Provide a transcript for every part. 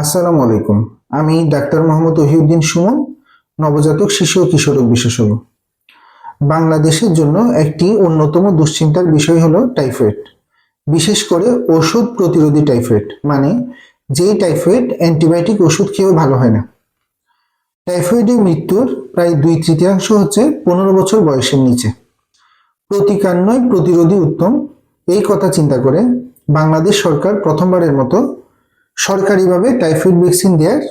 আসসালামু আলাইকুম। আমি ডাক্তার মোহাম্মদ ওহিউদ্দিন সুমন, নবজাতক শিশু ও কিশোরক বিশেষজ্ঞ। বাংলাদেশের জন্য একটি অন্যতম দুশ্চিন্তার বিষয় হলো টাইফয়েড। বিশেষ করে ওষুধ প্রতিরোধী টাইফয়েড মানে যেই টাইফয়েড অ্যান্টিবায়োটিক ওষুধ খেয়েও ভালো হয় না। টাইফয়েডের মৃত্যুর প্রায় দুই তৃতীয়াংশ হচ্ছে পনেরো বছর বয়সের নিচে। প্রতিকার নয়, প্রতিরোধী উত্তম। এই কথা চিন্তা করে বাংলাদেশ সরকার প্রথমবারের মতো সরকারিভাবে টাইফয়েড ভ্যাকসিন দেওয়ার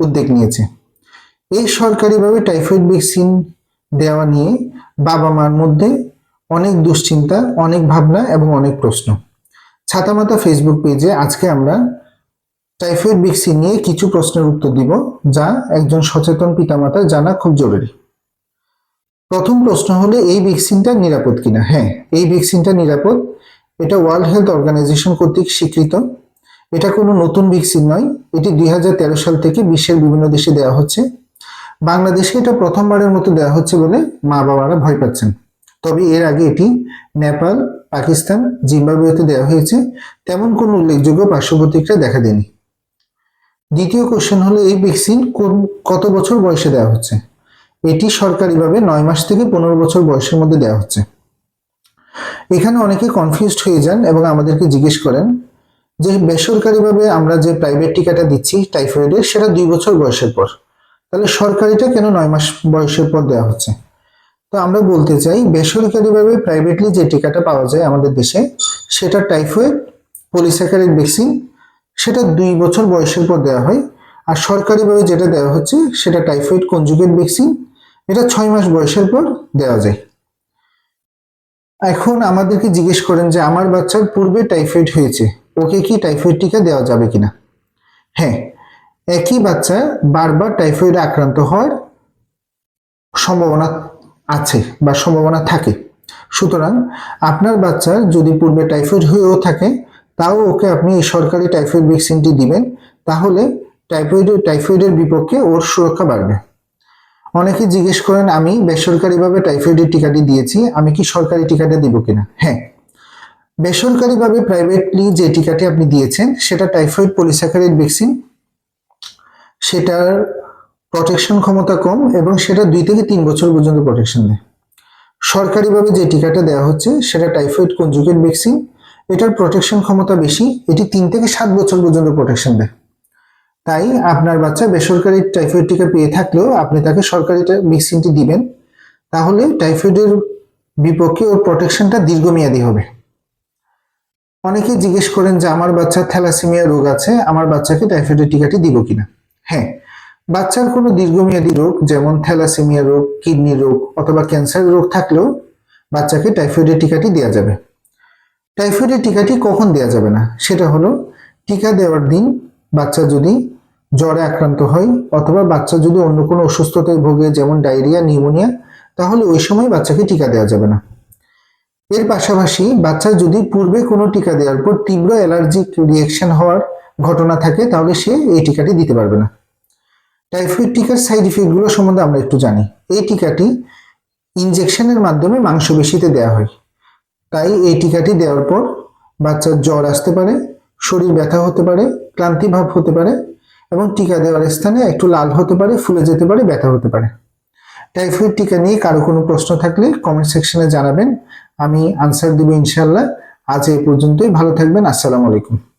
উদ্যোগ নিয়েছে। এই সরকারিভাবে টাইফয়েড ভ্যাকসিন দেওয়া নিয়ে বাবা মার মধ্যে অনেক দুশ্চিন্তা, অনেক ভাবনা এবং অনেক প্রশ্ন। ছাতামাতা ফেসবুক পেজে আজকে আমরা টাইফয়েড ভ্যাকসিন নিয়ে কিছু প্রশ্নের উত্তর দিব, যা একজন সচেতন পিতামাতার জানা খুব জরুরি। প্রথম প্রশ্ন হলো, এই ভ্যাকসিনটা নিরাপদ কিনা? হ্যাঁ এই ভ্যাকসিনটা নিরাপদ। এটা ওয়ার্ল্ড হেলথ অর্গানাইজেশন কর্তৃক স্বীকৃত। এটা কোনো নতুন ভ্যাকসিন নয়। এটি দুই হাজার তেরো সাল থেকে বিশ্বের বিভিন্ন দেশে দেওয়া হচ্ছে। বাংলাদেশে এটা প্রথমবারের মতো দেওয়া হচ্ছে বলে মা বাবারা ভয় পাচ্ছেন। তবে এর আগে এটি নেপাল, পাকিস্তান, জিম্বাবুয়েতে দেওয়া হয়েছে। তেমন কোনো উল্লেখযোগ্য পার্শ্ব প্রতিক্রিয়া দেখা দেয়নি। দ্বিতীয় কোশ্চেন হলো, এই ভ্যাকসিন কোন, কত বছর বয়সে দেওয়া হচ্ছে? এটি সরকারিভাবে নয় মাস থেকে পনেরো বছর বয়সের মধ্যে দেওয়া হচ্ছে। এখানে অনেকে কনফিউজড হয়ে যান এবং আমাদেরকে জিজ্ঞেস করেন যে বেসরকারিভাবে আমরা যে প্রাইভেট টিকাটা দিচ্ছি টাইফয়েডের সেটা দুই বছর বয়সের পর। তাহলে সরকারিটা কেন নয় মাস বয়সের পর দেওয়া হচ্ছে? তো আমরা বলতে চাই, বেসরকারিভাবে প্রাইভেটলি যে টিকাটা পাওয়া যায় আমাদের দেশে, সেটা টাইফয়েড পলিস্যাকারিড ভ্যাকসিন সেটা দুই বছর বয়সের পর দেওয়া হয়। আর সরকারিভাবে যেটা দেওয়া হচ্ছে, সেটা টাইফয়েড কনজুগেট ভ্যাকসিন এটা ছয় মাস বয়সের পর দেওয়া যায়। এখন আমাদেরকে জিজ্ঞেস করেন যে, আমার বাচ্চার পূর্বে টাইফয়েড হয়েছে? ওকে কি টাইফয়েড টিকা দেওয়া যাবে কিনা? হ্যাঁ একই বাচ্চা বারবার টাইফয়েডে আক্রান্ত হওয়ার সম্ভাবনা আছে বা সম্ভাবনা থাকে। সুতরাং আপনার বাচ্চার যদি পূর্বে টাইফয়েড হয়েও থাকে, তাও ওকে আপনি এই সরকারি টাইফয়েড ভ্যাকসিনটি দিবেন, তাহলে টাইফয়েডের টাইফয়েডের বিপক্ষে ওর সুরক্ষা বাড়বে। অনেকে জিজ্ঞেস করেন, আমি বেসরকারিভাবে টাইফয়েডের টিকাটি দিয়েছি, আমি কি সরকারি টিকাটা দিব কিনা? হ্যাঁ বেসরকারিভাবে প্রাইভেটলি যে টিকাটি আপনি দিয়েছেন, সেটা টাইফয়েড পলিস্যাকারাইড ভ্যাকসিন সেটার প্রোটেকশন ক্ষমতা কম এবং সেটা দুই থেকে তিন বছর পর্যন্ত প্রোটেকশন দেয়। সরকারিভাবে যে টিকাটা দেওয়া হচ্ছে, সেটা টাইফয়েড কনজুগেট ভ্যাকসিন এটার প্রোটেকশন ক্ষমতা বেশি, এটি তিন থেকে সাত বছর পর্যন্ত প্রোটেকশন দেয়। তাই আপনার বাচ্চা বেসরকারি টাইফয়েড টিকা পেয়ে থাকলেও আপনি তাকে সরকারি ভ্যাকসিনটি দিবেন, তাহলে টাইফয়েডের বিপক্ষে ওর প্রোটেকশনটা দীর্ঘমেয়াদী হবে। অনেকে জিজ্ঞেস করেন যে, আমার বাচ্চার থ্যালাসেমিয়া রোগ আছে, আমার বাচ্চাকে টাইফয়েডের টিকাটি দিব কিনা? হ্যাঁ বাচ্চার কোনো দীর্ঘমেয়াদী রোগ, যেমন থ্যালাসেমিয়া রোগ কিডনি রোগ, অথবা ক্যান্সার রোগ থাকলেও বাচ্চাকে টাইফয়েডের টিকাটি দেওয়া যাবে। টাইফয়েডের টিকাটি কখন দেওয়া যাবে না? সেটা হলো, টিকা দেওয়ার দিন বাচ্চা যদি জ্বরে আক্রান্ত হয়, অথবা বাচ্চা যদি অন্য কোনো অসুস্থতায় ভোগে, যেমন ডায়রিয়া, নিউমোনিয়া, তাহলে ওই সময় বাচ্চাকে টিকা দেওয়া যাবে না। এর পাশাপাশি বাচ্চার যদি পূর্বে কোনো টিকা দেওয়ার পর তীব্র অ্যালার্জিক রিয়েকশন হওয়ার ঘটনা থাকে, তাহলে সে এই টিকাটি দিতে পারবে না। টাইফয়েড টিকার সাইড ইফেক্টগুলো সম্বন্ধে আমরা একটু জানি। এই টিকাটি ইনজেকশনের মাধ্যমে মাংসপেশিতে দেওয়া হয়। তাই এই টিকাটি দেওয়ার পর বাচ্চার জ্বর আসতে পারে, শরীর ব্যথা হতে পারে, ক্লান্তি ভাব হতে পারে এবং টিকা দেওয়ার স্থানে একটু লাল হতে পারে, ফুলে যেতে পারে, ব্যথা হতে পারে। টাইফয়েড টিকা নিয়ে কারও কোনো প্রশ্ন থাকলে কমেন্ট সেকশনে জানাবেন। আমি আনসার দিব ইনশাল্লাহ আজ এই পর্যন্তই। ভালো থাকবেন। আসসালামু আলাইকুম।